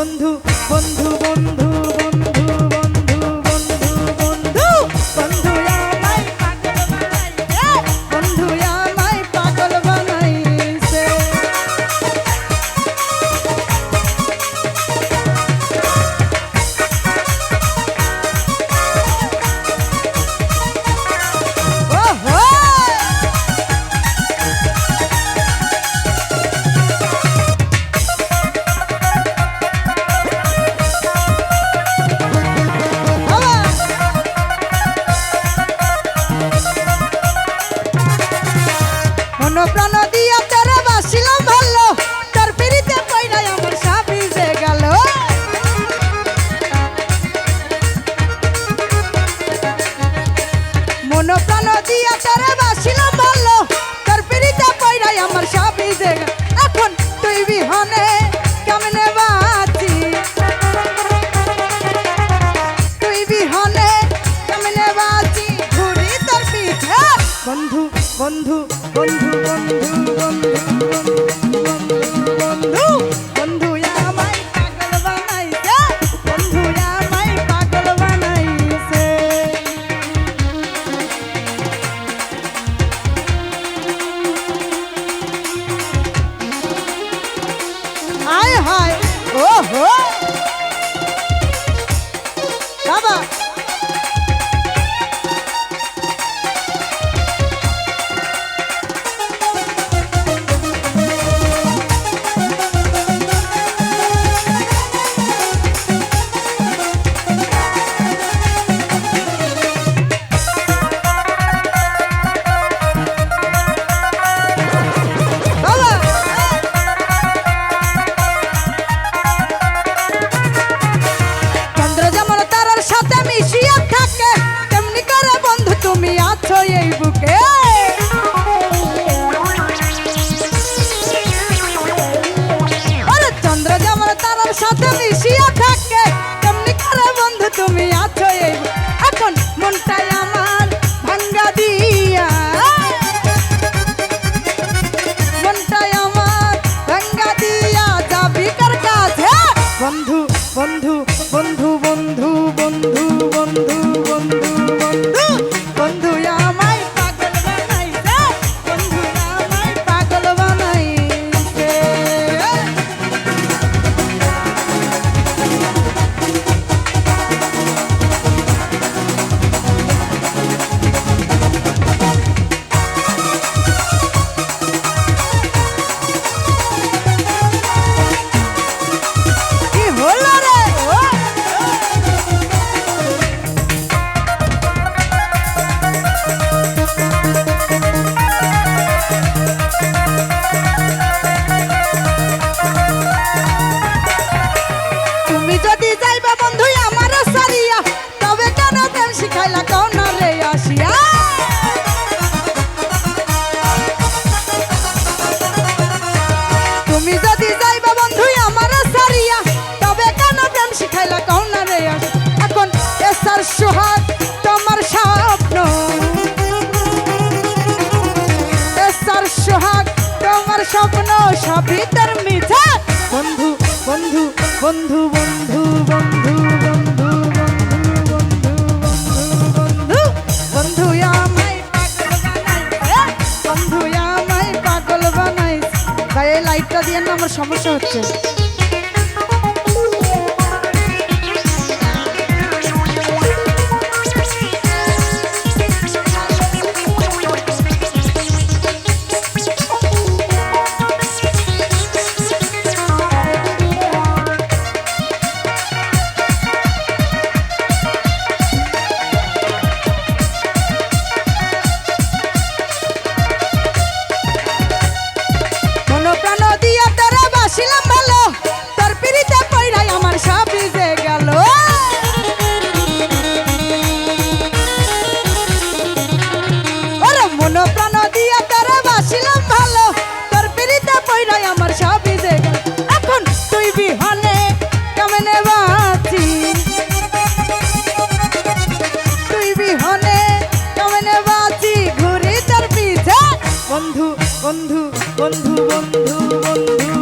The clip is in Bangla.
বন্ধু বন্ধু বন্ধু। মন প্রাণ দিয়া তোরে বাসিলাম ভালো। তোর পিড়িতে পয়রাই আমার সাবি যে গেল। মন প্রাণ দিয়া তোরে বাসিলাম ভালো। তোর পিড়িতে পয়রাই আমার সাবি যে গেল। বন্ধু বন্ধু বন্ধু বন্ধু বন্ধু বন্ধু আমায় পাগল বানাইছে, বন্ধু, আমায় পাগল বানাইছে। হায় হায় তুমি আছো এই বুকে। চন্দ্র যেমন তারার সাথে মিশিয়া থাকে, তেমনি করে বন্ধু তুমি আছো এই এখন মনটাই আমার ভাঙ্গা দিয়া। মনটাই আমার ভাঙ্গা দিয়া। যাবি কার কাছে? বন্ধু বন্ধু বন্ধু বন্ধু বন্ধু। প্রীতর মিঠা বন্ধু বন্ধু বন্ধু বন্ধু বন্ধু বন্ধু লাইটটা দিয়ে না আমার সমস্যা হচ্ছে মন প্রাণ দিয়া তোরে বাসিলাম ভালো। তোর পিড়িতে পইরাই আমার সবই যে এখন তুই বিহনে কেমনে বাঁচি তুই বিহনে কেমনে বাঁচি ঘুরি তোর পিছে। বন্ধু বন্ধু বন্ধু বন্ধু বন্ধু।